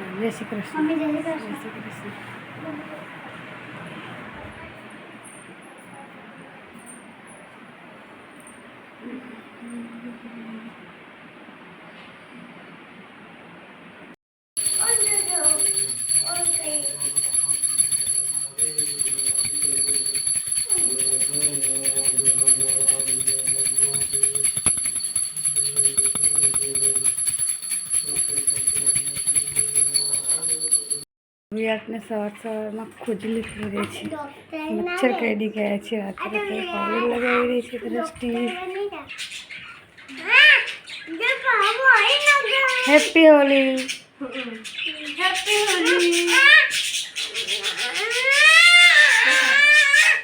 કૃષ્ણ જય શ્રી કૃષ્ણ જય શ્રી કૃષ્ણ Thank કૃષ્ણ વિરાટને સવાર સવારમાં ખુજલી થઈ રહી છે મચ્છર કરડી ગયા છે રાત્રે તો પાવડર લગાવી રહી છે દ્રષ્ટિ હેપી હોલી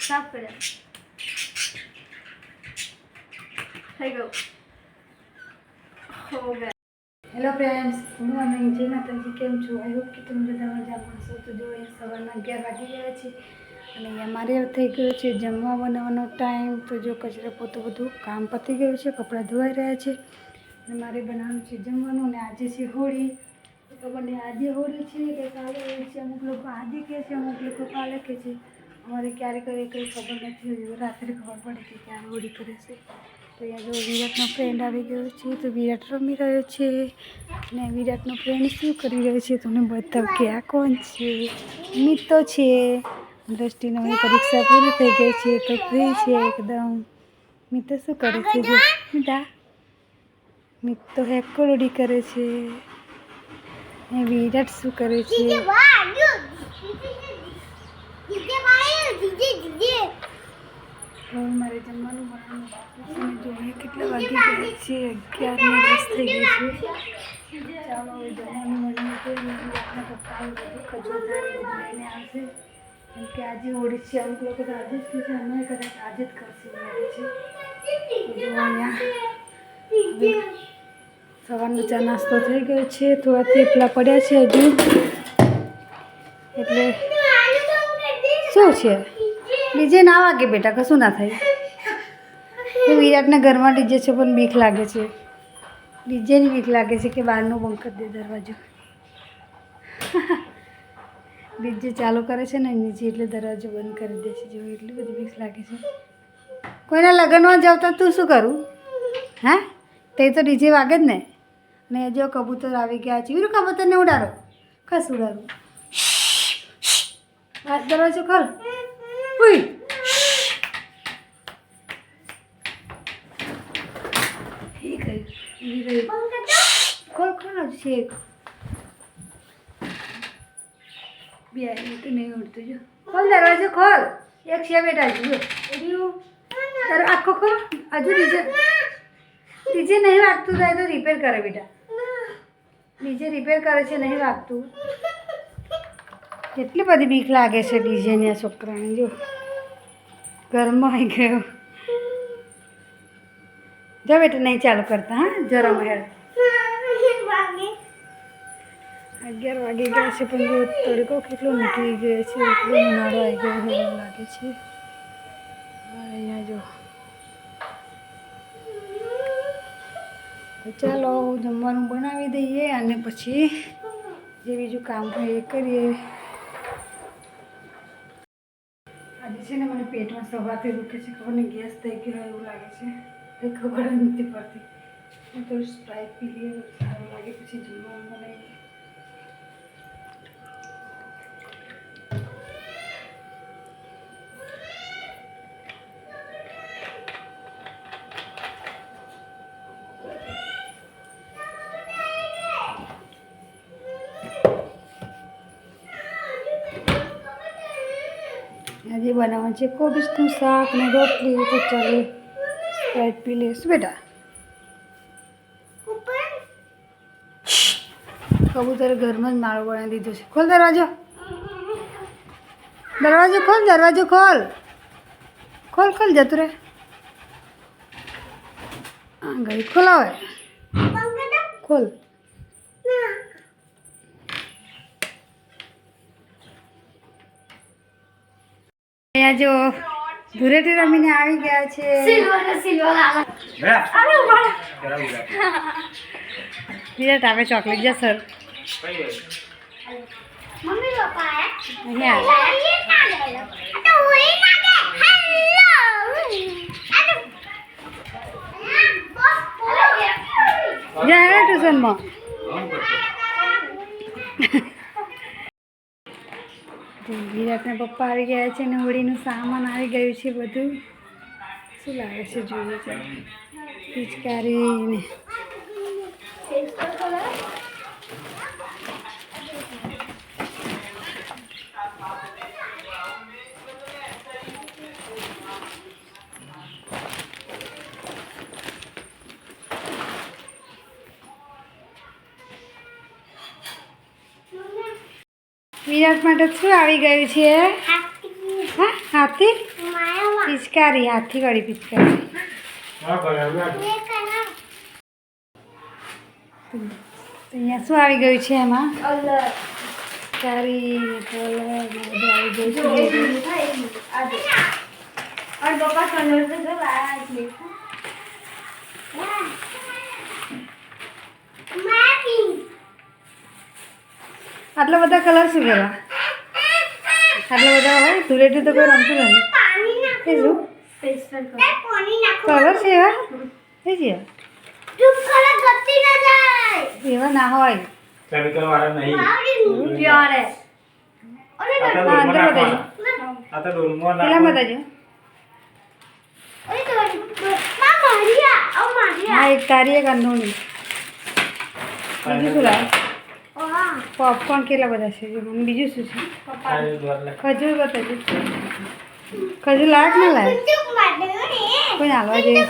સાફ કરે થઈ ગયું હો ગયા હેલો ફ્રેન્ડ્સ હું અને જય માતાજી, કેમ છો? આઈ હોપ કે તમે બધા મજામાં હશો. તો જો, અહીંયા સવારના અગિયાર વાગી ગયા છે અને અમારે મારે થઈ ગયો છે, જમવા બનાવવાનો ટાઈમ તો જો, કચરો પોતું બધું કામ પતી ગયું છે, કપડાં ધોવાઈ રહ્યા છે. અને મારે બનાવવાનું છે જમવાનું અને આજે છે હોળી. તો નહીં, આજે હોળી છે કે કાલે? છે અમુક લોકો આજે કહે છે, અમુક લોકો કાલે કહે છે. અમારે ક્યારે કરે કંઈ ખબર નથી, રાત્રે ખબર પડે કે ક્યારે હોળી કરે છે. તો જો વિરાટનો ફ્રેન્ડ આવી ગયો છે, તો વિરાટ રમી રહ્યો છે. અને વિરાટનો ફ્રેન્ડ શું કરી રહ્યો છે, તમને બતાવ કે આ કોણ છે? મિત્તો છે. દ્રષ્ટિનો પરીક્ષા પૂરી થઈ ગઈ છે, તો ફ્રી છે એકદમ. મિત્તો શું કરે છે? જો, મિતા કરે છે. એ વિરાટ શું કરે છે? હવે મારે જમવાનું બનાવવાનું બાકી છે. જોઈએ કેટલા વાગી ગયા છે અગિયાર ને દસ થઈ ગઈ છે. ચાલો હવે જમવાનું બનાવી દઈએ આપણા પપ્પા બધું ખજૂરદાર લઈને આવશે. કેમ કે આજે ઓડિશી છે, અમુક લોકો તો આજે જ કરશે અમે કદાચ આજે જ કરશે છે. સવારનો ચા નાસ્તો થઈ ગયો છે. થોડા થેપલા પડ્યા છે હજુ. એટલે શું છે? ડીજે ના વાગે બેટા, કશું ના થાય. હું વિરાટના ઘરમાં ડીજે છે, પણ બીક લાગે છે. ડીજેની બીક લાગે છે કે બહારનું બંધ કરી દે દરવાજો. ડીજે ચાલુ કરે છે ને, નીચે એટલે દરવાજો બંધ કરી દે છે, જેવું એટલી બધી બીક લાગે છે. કોઈના લગ્નમાં જાવ તો તું શું કરું? હા? તે તો ડીજે વાગે જ ને. અને જો કબૂતર આવી ગયા છે વીરું કબૂતરને ઉડાડો. કસ ઉડાડું? આ દરવાજો ખોલ. ઉઈ એ ગયું એ ગયું ખોલ ખોલ હજુ છે એક બે એ તો નહીં ઉડતું જો ખોલ દરવાજો ખોલ એક છે બેટા હજુ જો એર્યું તારો આખો ખોલ હજુ નીચે નીચે નહીં વાગતું થાય તો રિપેર કરે બેટા નીચે રિપેર કરે છે નહીં વાગતું કેટલી બધી બીક લાગે છે ડીજેની છોકરાને, જો. આવી ગયો. જો બેટા, નહીં ચાલુ કરતા, હા? જરા મહેર અગિયાર વાગી ગયા છે, પણ જો તડકો કેટલો નીકળી ગયો છે, એટલો ઉનાળો આવી ગયો છે, એવું લાગે છે. અહીંયા જો. ચાલો, જમવાનું બનાવી દઈએ અને પછી જે બીજું કામ હોય એ કરીએ. આજે છે ને મને પેટમાં સવારથી દુખે છે. ખબર નહીં, ગેસ થઈ ગયો એવું લાગે છે. કંઈ ખબર નથી પડતી. હું તો સ્પ્રાઇટ પી લઈએ સારું લાગે, પછી જમવાનું બનાવીએ બનાવવાનું છે કોબીજનું શાક ને રોટલી તો ચાલે સ્પ્રાઇટ પી લઈશું બેટા કબૂતરે ઘરમાં જ માળો બનાવી દીધો છે ખોલ દરવાજો દરવાજો ખોલ દરવાજો ખોલ ખોલ ખોલ જતું રે હા ગઈ ખોલાવે ખોલ અહીંયા જો ધૂળેટી રમીને આવી ગયા છે. વિરાટ આવે ચોકલેટ. જા સર. મમ્મી વિરાટના પપ્પા આવી ગયા છે ને હોળીનું સામાન આવી ગયું છે બધું. શું લાગે છે જોઈએ છે પિચકારી ને વિરાટ માટે શું આવી ગયું છે? હા હાથી? પિચકારી હાથી વાળી પિચકારી. અહીંયા શું આવી ગયું છે એમાં? પિચકારી આવી ગયું છે. అట్లా పెద్ద కలర్స్ కదా అట్లా పెద్ద తురేటి దగ్గర అంటున్నాను తెలుసు కలర్స్ ఏవా తెలిసి ఏవా నా హాయ్ તારી એક અંદોણી બીજું શું લાવે પોપકોર્ન કેટલા બધા છે? અને બીજું શું છે? ખજૂર બતાવજો ખજૂર લાયક ના લાયક? કોઈ હાલવા જઈએ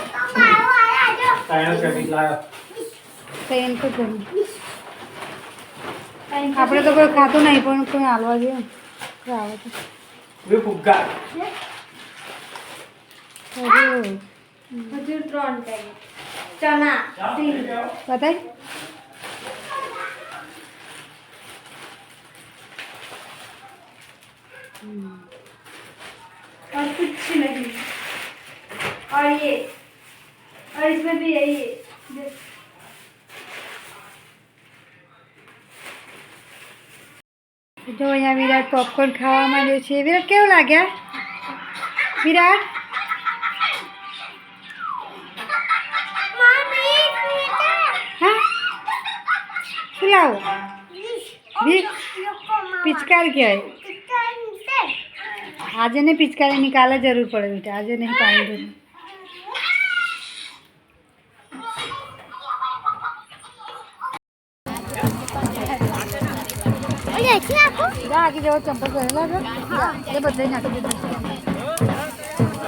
ટ્રેન આપણે તો કોઈ ખાતું નહીં પણ કોઈ હાલવા જઈએ આવે તો. ત્રણ ચણા. બતાય. और कुछ नहीं और ये और इसमें भी यही है देख। જો અહીંયા વિરાટ પોપકોર્ન ખાવા માંડ્યો છે વિરાટ કેવું લાગ્યા વિરાટ હા શું લાવો વી- પિચકારી કહેવાય આજે નહીં પિચકારીની કાલે જરૂર પડે બેટા આજે નહીં પાણી દીધું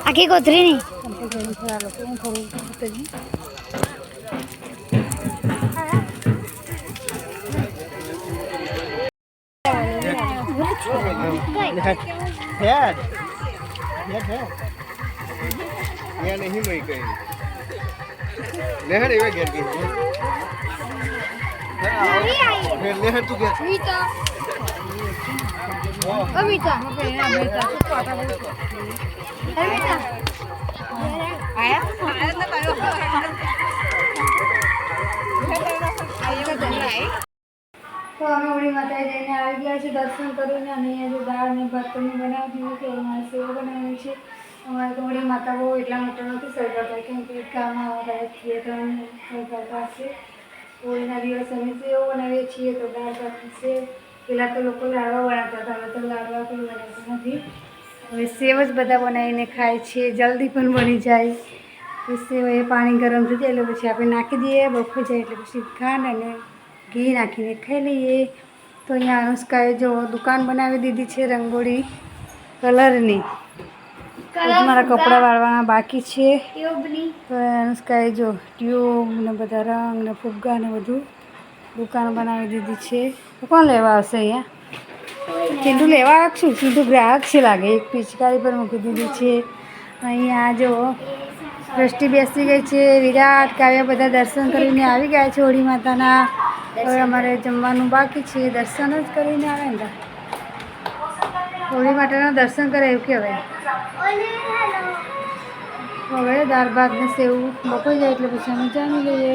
આખી કોથરી નહીં Head. Head, head. यहाँ नहीं मैं कहीं नहर एवं गेट गेट फिर नहर तू गेट मीता ओ मीता मीता मीता आया आया ना आया आया તો અમે હોળી માતા જઈને આવી ગયા છે દર્શન કરીને અને અહીંયા જો દાળ ને ભાત તમે બનાવી દીધું છે અમારે સેવ બનાવી છે. અમારે તો હોળી માતા બહુ એટલા મોટા નથી સળગાવતા કેમ કે કામમાં અમારે થિયેટર સરકાર છે હોળીના દિવસ અમે સેવો બનાવીએ છીએ તો દાળ, ભાત છે પહેલાં તો લોકો લાડવા બનાવતા હતા, હવે તો લાડવા કોઈ બનાવતા નથી. હવે સેવ જ બધા બનાવીને ખાય છે, જલ્દી પણ બની જાય. સેવ એ પાણી ગરમ થઈ જાય એટલે પછી આપણે નાખી દઈએ બફાઈ જાય એટલે પછી ખાંડ અને ઘી નાખીને ખાઈ લઈએ. તો અહીંયા અનુષ્કાએ જો દુકાન બનાવી દીધી છે રંગોળી કલરની. મારા કપડાં વાળવાના બાકી છે. તો અનુષ્કાએ જો ટ્યુબ ને બધા રંગ ને ફુગ્ગા ને બધું દુકાન બનાવી દીધી છે. તો કોણ લેવા આવશે અહીંયા? કેટલું લેવા આવ્યો છું ચિંટુ ગ્રાહક છે લાગે. એક પિચકારી પર મૂકી દીધી છે. અહીંયા જો દ્રષ્ટિ બેસી ગઈ છે. વિરાટ કાવ્ય બધા દર્શન કરીને આવી ગયા છે હોળી માતાના. હવે અમારે જમવાનું બાકી છે દર્શન જ કરીને આવે ને હોળી માટેના દર્શન કરે એવું કહેવાય. હવે દાળ ભાત ને સેવું બપોઈ જાય એટલે પછી અમે જામી લઈએ.